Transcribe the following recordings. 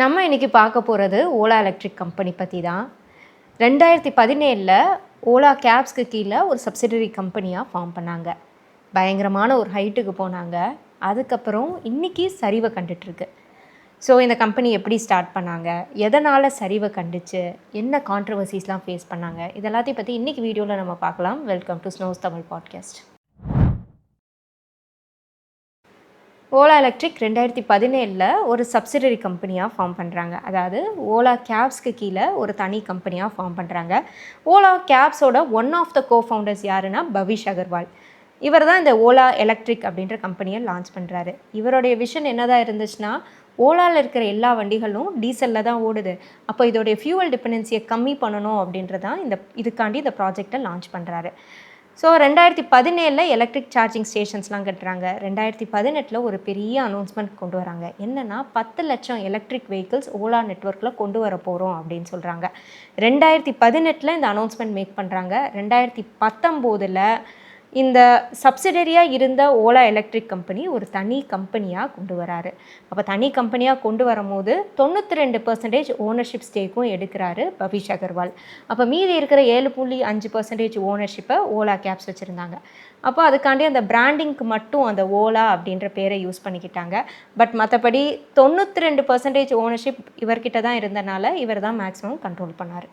நம்ம இன்றைக்கி பார்க்க போகிறது ஓலா எலக்ட்ரிக் கம்பெனி பற்றி தான் ரெண்டாயிரத்தி பதினேழில் ஓலா கேப்ஸ்க்கு கீழே ஒரு சப்சிடரி கம்பெனியாக ஃபார்ம் பண்ணாங்க. பயங்கரமான ஒரு ஹைட்டுக்கு போனாங்க. அதுக்கப்புறம் இன்னைக்கு சரிவை கண்டுட்ருக்கு ஸோ இந்த கம்பெனி எப்படி ஸ்டார்ட் பண்ணாங்க? எதனால் சரிவை கண்டுச்சு? என்ன கான்ட்ரவர்சிஸ்லாம் ஃபேஸ் பண்ணாங்க? இதெல்லாத்தையும் பற்றி இன்றைக்கி வீடியோவில் நம்ம பார்க்கலாம். Welcome to Snows Tamil podcast Ola electric ரெண்டாயிரத்தி பதினேழில் ஒரு சப்சிடரி கம்பெனியாக ஃபார்ம் பண்ணுறாங்க அதாவது ஓலா கேப்ஸ்க்கு கீழே ஒரு தனி கம்பெனியாக ஃபார்ம் பண்ணுறாங்க ஓலா கேப்ஸோட one of the co founders யாருன்னா பவிஷ் அகர்வால். இவர் தான் இந்த ஓலா எலக்ட்ரிக் அப்படின்ற கம்பெனியை லான்ச் பண்ணுறாரு இவருடைய விஷன் என்னதான் இருந்துச்சுன்னா ஓலாவில் இருக்கிற எல்லா வண்டிகளும் டீசலில் தான் ஓடுது. அப்போ இதோடைய ஃபியூவல் டிபெண்டன்சியை கம்மி பண்ணணும் அப்படின்றதான் இந்த இதுக்காண்டி இந்த ப்ராஜெக்டை லான்ச் பண்ணுறாரு ஸோ ரெண்டாயிரத்தி பதினேழில் எலக்ட்ரிக் சார்ஜிங் ஸ்டேஷன்ஸ்லாம் கட்டுறாங்க. ரெண்டாயிரத்தி பதினெட்டில் ஒரு பெரிய அனௌன்ஸ்மெண்ட் கொண்டு வராங்க. என்னென்னா பத்து லட்சம் எலக்ட்ரிக் வெஹிக்கிள்ஸ் ஓலா நெட்ஒர்க்கில் கொண்டு வர போகிறோம் அப்படின்னு சொல்கிறாங்க ரெண்டாயிரத்தி பதினெட்டில் இந்த அனௌன்ஸ்மெண்ட் மேக் பண்ணுறாங்க ரெண்டாயிரத்தி பத்தொம்போதில் இந்த சப்சிடரியாக இருந்த ஓலா எலக்ட்ரிக் கம்பெனி ஒரு தனி கம்பெனியாக கொண்டு வராரு. அப்போ தனி கம்பெனியாக கொண்டு வரும்போது தொண்ணூற்றி ரெண்டு பர்சன்டேஜ் ஓனர்ஷிப் ஸ்டேக்கும் எடுக்கிறாரு பவிஷ் அகர்வால். அப்போ மீதி இருக்கிற ஏழு புள்ளி அஞ்சு பர்சன்டேஜ் ஓனர்ஷிப்பை ஓலா கேப்ஸ் வச்சுருந்தாங்க. அப்போ அதுக்காண்டி அந்த பிராண்டிங்க்கு மட்டும் அந்த ஓலா அப்படின்ற பேரை யூஸ் பண்ணிக்கிட்டாங்க. பட் மற்றபடி தொண்ணூற்றி ரெண்டு பர்சன்டேஜ் ஓனர்ஷிப் இவர்கிட்ட தான் இருந்தனால இவர் தான் மேக்ஸிமம் கண்ட்ரோல் பண்ணார்.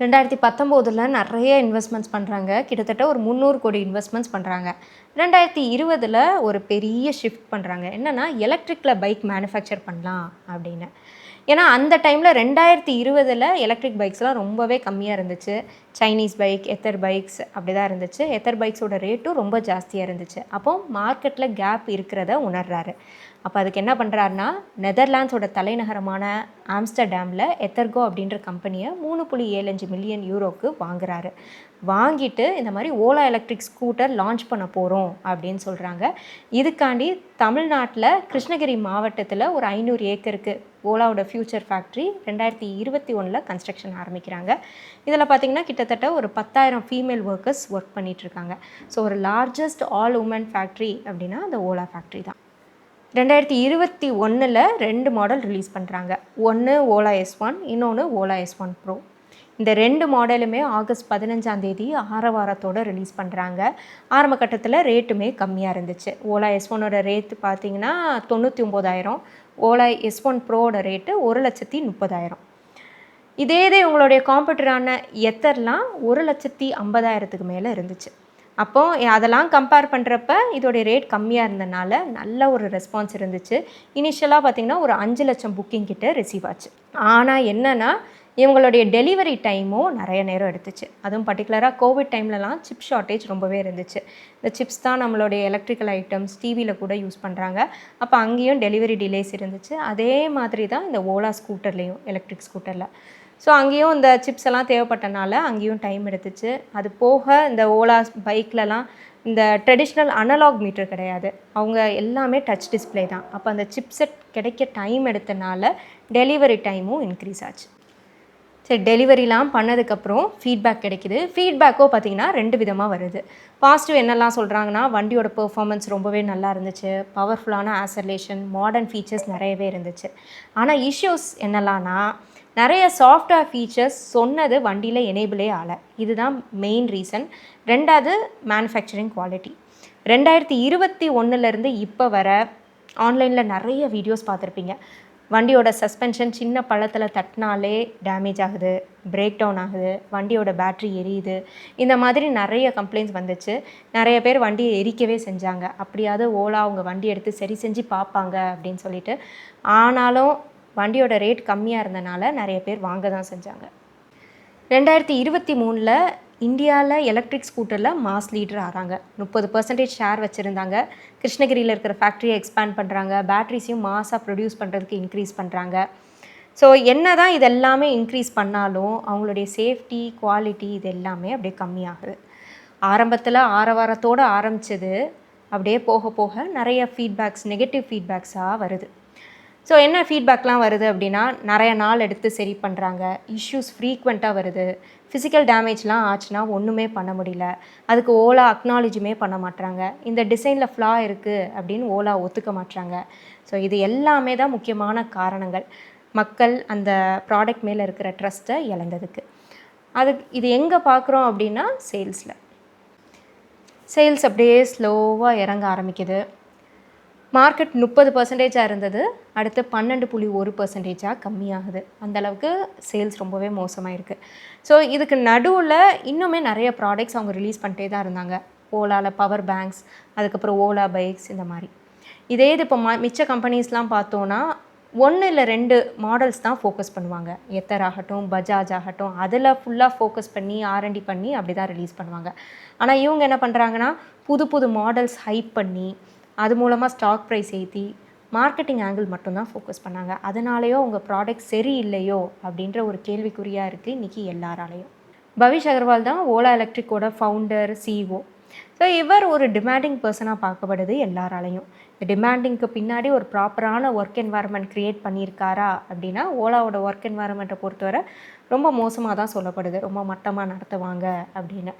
ரெண்டாயிரத்தி பத்தொம்போதில் நிறைய இன்வெஸ்ட்மெண்ட்ஸ் பண்ணுறாங்க கிட்டத்தட்ட ஒரு முந்நூறு கோடி இன்வெஸ்ட்மெண்ட்ஸ் பண்ணுறாங்க ரெண்டாயிரத்தி இருபதில் ஒரு பெரிய ஷிஃப்ட் பண்ணுறாங்க என்னென்னா எலக்ட்ரிக்கில் பைக் மேனுஃபேக்சர் பண்ணலாம் அப்படின்னு. ஏன்னா அந்த டைமில் ரெண்டாயிரத்தி இருபதில் எலக்ட்ரிக் பைக்ஸ்லாம் ரொம்பவே கம்மியாக இருந்துச்சு. சைனீஸ் பைக் எத்தர் பைக்ஸ் அப்படி தான் இருந்துச்சு எத்தர் பைக்ஸோட ரேட்டும் ரொம்ப ஜாஸ்தியாக இருந்துச்சு. அப்போ மார்க்கெட்டில் கேப் இருக்கிறத உணர்றாரு. அப்போ அதுக்கு என்ன பண்ணுறாருனா நெதர்லாண்ட்ஸோட தலைநகரமான ஆம்ஸ்டர்டாமில் எத்தர்கோ அப்படின்ற கம்பெனியை மூணு புள்ளி ஏழஞ்சு மில்லியன் யூரோக்கு வாங்குறாரு. வாங்கிட்டு இந்த மாதிரி ஓலா எலக்ட்ரிக் ஸ்கூட்டர் லான்ச் பண்ண போகிறோம் அப்படின்னு சொல்கிறாங்க இதுக்காண்டி தமிழ்நாட்டில் கிருஷ்ணகிரி மாவட்டத்தில் ஒரு ஐநூறு ஏக்கருக்கு ஓலாவோட ஃப்யூச்சர் ஃபேக்ட்ரி ரெண்டாயிரத்தி இருபத்தி ஒன்றில் கன்ஸ்ட்ரக்ஷன் ஆரம்பிக்கிறாங்க. இதில் பார்த்திங்கன்னா கிட்டத்தட்ட ஒரு பத்தாயிரம் ஃபீமேல் ஒர்க்கர்ஸ் ஒர்க் பண்ணிகிட்ருக்காங்க ஸோ ஒரு லார்ஜஸ்ட் ஆல் உமன் ஃபேக்ட்ரி அப்படின்னா அந்த ஓலா ஃபேக்ட்ரி தான். ரெண்டாயிரத்தி இருபத்தி ஒன்றில் ரெண்டு மாடல் ரிலீஸ் பண்ணுறாங்க ஒன்று ஓலா எஸ் ஒன் இன்னொன்று ஓலா எஸ் ஒன் ப்ரோ இந்த ரெண்டு மாடலுமே ஆகஸ்ட் பதினஞ்சாம் தேதி ஆரவாரத்தோடு ரிலீஸ் பண்ணுறாங்க ஆரம்ப கட்டத்தில் ரேட்டுமே கம்மியாக இருந்துச்சு. ஓலா எஸ் ஒன்னோட ரேட்டு பார்த்தீங்கன்னா தொண்ணூற்றி ஒம்போதாயிரம் ஓலா எஸ் ஒன் ப்ரோவோட ரேட்டு ஒரு லட்சத்தி முப்பதாயிரம். இதே இதே உங்களுடைய காம்பெட்டரான எத்தர்லாம் ஒரு லட்சத்தி ஐம்பதாயிரத்துக்கு மேலே இருந்துச்சு. அப்போது அதெல்லாம் கம்பேர் பண்ணுறப்ப இதோடைய ரேட் கம்மியாக இருந்தனால நல்ல ஒரு ரெஸ்பான்ஸ் இருந்துச்சு. இனிஷியலாக பார்த்திங்கன்னா ஒரு அஞ்சு லட்சம் புக்கிங் கிட்ட ரிசீவ் ஆச்சு. ஆனால் என்னென்னா இவங்களுடைய டெலிவரி டைமும் நிறைய நேரம் எடுத்துச்சு. அதுவும் பர்டிகுலராக கோவிட் டைம்லலாம் சிப் ஷார்ட்டேஜ் ரொம்பவே இருந்துச்சு. இந்த சிப்ஸ் தான் நம்மளுடைய எலக்ட்ரிக்கல் ஐட்டம்ஸ் டிவியில் கூட யூஸ் பண்ணுறாங்க அப்போ அங்கேயும் டெலிவரி டிலேஸ் இருந்துச்சு. அதே மாதிரி தான் இந்த ஓலா ஸ்கூட்டர்லேயும் எலக்ட்ரிக் ஸ்கூட்டரில் ஸோ அங்கேயும் இந்த சிப்ஸ் எல்லாம் தேவைப்பட்டனால அங்கேயும் டைம் எடுத்துச்சு. அது போக இந்த ஓலா பைக்லலாம் இந்த ட்ரெடிஷ்னல் அனலாக் மீட்டர் கிடையாது. அவங்க எல்லாமே டச் டிஸ்பிளே தான். அப்போ அந்த சிப்செட் கிடைக்க டைம் எடுத்தனால டெலிவரி டைமும் இன்க்ரீஸ் ஆச்சு. சரி டெலிவரிலாம் பண்ணதுக்கப்புறம் ஃபீட்பேக் கிடைக்குது. ஃபீட்பேக்கோ பார்த்திங்கன்னா ரெண்டு விதமாக வருது. பாசிட்டிவ் என்னெல்லாம் சொல்கிறாங்கன்னா வண்டியோட பெர்ஃபார்மன்ஸ் ரொம்பவே நல்லா இருந்துச்சு. பவர்ஃபுல்லான ஆசர்லேஷன் மாடர்ன் ஃபீச்சர்ஸ் நிறையவே இருந்துச்சு. ஆனால் இஷ்யூஸ் என்னெல்லாம்னா நிறைய சாஃப்ட்வேர் ஃபீச்சர்ஸ் சொன்னது வண்டியில் எனேபிளே ஆகலை இதுதான் மெயின் ரீசன் ரெண்டாவது மேனுஃபேக்சரிங் குவாலிட்டி ரெண்டாயிரத்தி இருபத்தி ஒன்றுலேருந்து இப்போ வர ஆன்லைனில் நிறைய வீடியோஸ் பார்த்துருப்பீங்க. வண்டியோட சஸ்பென்ஷன் சின்ன பள்ளத்தில் தட்டினாலே டேமேஜ் ஆகுது பிரேக் டவுன் ஆகுது வண்டியோட பேட்ரி எரியுது. இந்த மாதிரி நிறைய கம்ப்ளைண்ட்ஸ் வந்துச்சு. நிறைய பேர் வண்டியை எரிக்கவே செஞ்சாங்க. அப்படியாவது ஓலா அவங்க வண்டி எடுத்து சரி செஞ்சு பார்ப்பாங்க அப்படின்னு சொல்லிட்டு. ஆனாலும் வண்டியோட ரேட் கம்மியாக இருந்தனால நிறைய பேர் வாங்க தான் செஞ்சாங்க. ரெண்டாயிரத்தி இருபத்தி மூணில் இந்தியாவில் எலக்ட்ரிக் ஸ்கூட்டரில் மாஸ் லீடர் ஆகிறாங்க முப்பது பர்சன்டேஜ் ஷேர் வச்சுருந்தாங்க. கிருஷ்ணகிரியில் இருக்கிற ஃபேக்ட்ரியை எக்ஸ்பேண்ட் பண்ணுறாங்க பேட்ரிஸையும் மாஸாக ப்ரொடியூஸ் பண்ணுறதுக்கு இன்க்ரீஸ் பண்ணுறாங்க ஸோ என்ன தான் இது எல்லாமே இன்க்ரீஸ் பண்ணாலும் அவங்களுடைய சேஃப்டி குவாலிட்டி இது எல்லாமே அப்படியே கம்மியாகுது. ஆரம்பத்தில் ஆரவாரத்தோடு ஆரம்பித்தது அப்படியே போக போக நிறைய ஃபீட்பேக்ஸ் நெகட்டிவ் ஃபீட்பேக்ஸாக வருது. ஸோ என்ன ஃபீட்பேக்லாம் வருது அப்படின்னா நிறைய நாள் எடுத்து சரி பண்ணுறாங்க இஷ்யூஸ் ஃப்ரீக்வெண்ட்டாக வருது. ஃபிசிக்கல் டேமேஜ்லாம் ஆச்சுன்னா ஒன்றுமே பண்ண முடியல. அதுக்கு ஓலா அக்னாலஜுமே பண்ண மாட்டாங்க இந்த டிசைனில் ஃப்ளா இருக்குது அப்படின்னு ஓலா ஒத்துக்க மாட்டாங்க ஸோ இது எல்லாமே தான் முக்கியமான காரணங்கள். மக்கள் அந்த ப்ராடக்ட் மேலே இருக்கிற ட்ரஸ்ட்டை இழந்ததுக்கு. அது இது எங்கே பார்க்குறோம் அப்படின்னா சேல்ஸில் சேல்ஸ் அப்படியே ஸ்லோவாக இறங்க ஆரம்பிக்குது. மார்க்கெட் முப்பது பர்சன்டேஜாக இருந்தது. அடுத்து பன்னெண்டு புள்ளி ஒரு பர்சன்டேஜாக கம்மியாகுது. அந்தளவுக்கு சேல்ஸ் ரொம்பவே மோசமாக இருக்குது ஸோ இதுக்கு நடுவில் இன்னுமே நிறைய ப்ராடக்ட்ஸ் அவங்க ரிலீஸ் பண்ணிட்டே தான் இருந்தாங்க. ஓலாவில் பவர் பேங்க்ஸ் அதுக்கப்புறம் ஓலா பைக்ஸ் இந்த மாதிரி. இதே இது இப்போ மிச்ச கம்பெனிஸ்லாம் பார்த்தோன்னா ஒன்று இல்லை ரெண்டு மாடல்ஸ் தான் ஃபோக்கஸ் பண்ணுவாங்க. எத்தர் ஆகட்டும் பஜாஜ் ஆகட்டும் அதில் ஃபுல்லாக ஃபோக்கஸ் பண்ணி ஆர்என்டி பண்ணி அப்படி தான் ரிலீஸ் பண்ணுவாங்க. ஆனால் இவங்க என்ன பண்ணுறாங்கன்னா புது புது மாடல்ஸ் ஹைப் பண்ணி அது மூலமாக ஸ்டாக் ப்ரைஸ் ஏற்றி மார்க்கெட்டிங் ஆங்கிள் மட்டும்தான் ஃபோக்கஸ் பண்ணாங்க. அதனாலேயோ உங்கள் ப்ராடக்ட் சரி இல்லையோ அப்படின்ற ஒரு கேள்விக்குறியாக இருக்குது இன்றைக்கி எல்லாராலேயும். பவிஷ் அகர்வால் தான் ஓலா எலக்ட்ரிக்கோட ஃபவுண்டர் சிஇஓ ஸோ இவர் ஒரு டிமாண்டிங் பர்சனாக பார்க்கப்படுது எல்லாராலையும். இந்த டிமாண்டிங்க்கு பின்னாடி ஒரு ப்ராப்பரான ஒர்க் என்வாரன்மெண்ட் க்ரியேட் பண்ணியிருக்காரா அப்படின்னா ஓலாவோட ஒர்க் என்வாரன்மெண்ட்டை பொறுத்தவரை ரொம்ப மோசமாக தான் சொல்லப்படுது. ரொம்ப மட்டமாக நடத்துவாங்க அப்படின்னு.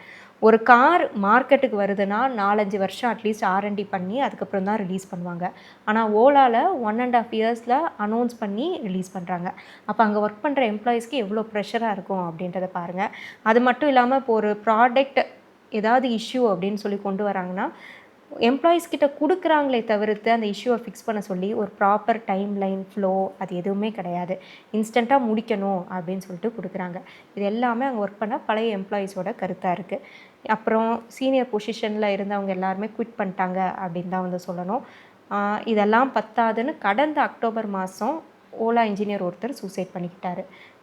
ஒரு கார் மார்க்கெட்டுக்கு வருதுன்னா நாலஞ்சு வருஷம் அட்லீஸ்ட் ஆர்என்டி பண்ணி அதுக்கப்புறம் தான் ரிலீஸ் பண்ணுவாங்க. ஆனால் ஓலாவில் ஒன் அண்ட் ஆஃப் இயர்ஸில் அனௌன்ஸ் பண்ணி ரிலீஸ் பண்ணுறாங்க அப்போ அங்கே ஒர்க் பண்ணுற எம்ப்ளாயீஸ்க்கு எவ்வளோ ப்ரெஷராக இருக்கும் அப்படின்றத பாருங்கள் அது மட்டும் இல்லாமல் இப்போ ஒரு ப்ராடக்ட் ஏதாவது இஷ்யூ அப்படின்னு சொல்லி கொண்டு வராங்கன்னா எம்ப்ளாயீஸ் கிட்ட கொடுக்குறாங்களே தவிர்த்து அந்த இஷ்யூவை ஃபிக்ஸ் பண்ண சொல்லி ஒரு ப்ராப்பர் டைம் லைன் ஃப்ளோ அது எதுவுமே கிடையாது. இன்ஸ்டண்ட்டாக முடிக்கணும் அப்படின்னு சொல்லிட்டு கொடுக்குறாங்க. இது எல்லாமே அங்கே ஒர்க் பண்ண பழைய எம்ப்ளாயீஸோட கருத்தாக இருக்குது அப்புறம் சீனியர் பொசிஷனில் இருந்தவங்க எல்லாருமே குவிட் பண்ணிட்டாங்க அப்படின்னு தான் வந்து சொல்லணும். இதெல்லாம் பத்தாதுன்னு கடந்த அக்டோபர் மாதம் ஓலா இன்ஜினியர் ஒருத்தர் சூசைட் பண்ணிக்கிட்டாரு.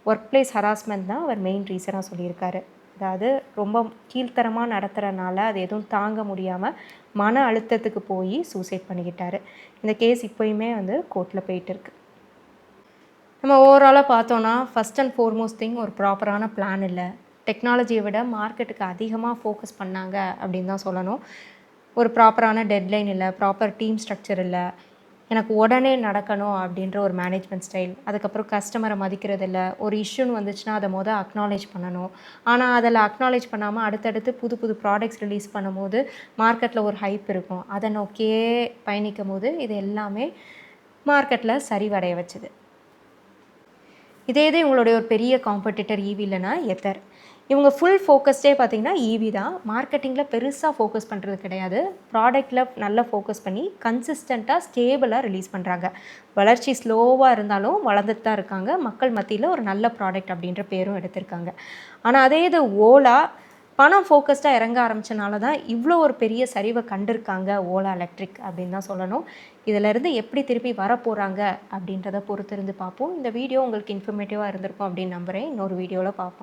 ஒர்க் பிளேஸ் ஹராஸ்மெண்ட் தான் அவர் மெயின் ரீசனாக சொல்லியிருக்காரு. அதாவது ரொம்ப கீழ்த்தரமாக நடத்துகிறனால அது எதுவும் தாங்க முடியாமல் மன அழுத்தத்துக்கு போய் சூசைட் பண்ணிக்கிட்டாரு. இந்த கேஸ் இப்போயுமே வந்து கோர்ட்டில் போயிட்டு இருக்கு நம்ம ஓவராலாக பார்த்தோன்னா ஃபஸ்ட் அண்ட் ஃபோர்மோஸ்ட் திங் ஒரு ப்ராப்பரான பிளான் இல்லை. டெக்னாலஜியை விட மார்க்கெட்டுக்கு அதிகமாக ஃபோக்கஸ் பண்ணாங்க அப்படின்னு தான் சொல்லணும். ஒரு ப்ராப்பரான டெட்லைன் இல்லை ப்ராப்பர் டீம் ஸ்ட்ரக்சர் இல்லை எனக்கு உடனே நடக்கணும் அப்படின்ற ஒரு மேனேஜ்மெண்ட் ஸ்டைல் அதுக்கப்புறம் கஸ்டமரை மதிக்கிறது இல்லை ஒரு இஷ்யூன்னு வந்துச்சுன்னா அதை மொதல் அக்னாலேஜ் பண்ணணும். ஆனால் அதில் அக்னாலேஜ் பண்ணாமல் அடுத்தடுத்து புது புது ப்ராடக்ட்ஸ் ரிலீஸ் பண்ணும்போது மார்க்கெட்டில் ஒரு ஹைப் இருக்கும். அதை நோக்கியே பயணிக்கும் போது இது எல்லாமே மார்க்கெட்டில் சரிவடைய வச்சுது. இதே இது இவங்களுடைய ஒரு பெரிய காம்படிட்டர் ஈவி இல்லைன்னா எத்தர் இவங்க ஃபுல் ஃபோக்கஸ்டே பார்த்திங்கன்னா ஈவி தான். மார்க்கெட்டிங்கில் பெருசாக ஃபோக்கஸ் பண்ணுறது கிடையாது. ப்ராடக்டில் நல்லா ஃபோக்கஸ் பண்ணி கன்சிஸ்டண்ட்டாக ஸ்டேபிளாக ரிலீஸ் பண்ணுறாங்க வளர்ச்சி ஸ்லோவாக இருந்தாலும் வளர்ந்துட்டு தான் இருக்காங்க. மக்கள் மத்தியில் ஒரு நல்ல ப்ராடக்ட் அப்படின்ற பேரும் எடுத்திருக்காங்க. ஆனால் அதே இது ஓலா பணம் ஃபோக்கஸ்டாக இறங்க ஆரம்பித்தனால தான் இவ்வளோ ஒரு பெரிய சரிவை கண்டிருக்காங்க ஓலா எலக்ட்ரிக் அப்படின்னு தான் சொல்லணும். இதிலேருந்து எப்படி திருப்பி வர போகிறாங்க அப்படின்றத பொறுத்திருந்து பார்ப்போம். இந்த வீடியோ உங்களுக்கு இன்ஃபர்மேட்டிவாக இருந்திருக்கும் அப்படின்னு நம்புகிறேன் இன்னொரு வீடியோவில் பார்ப்போம்.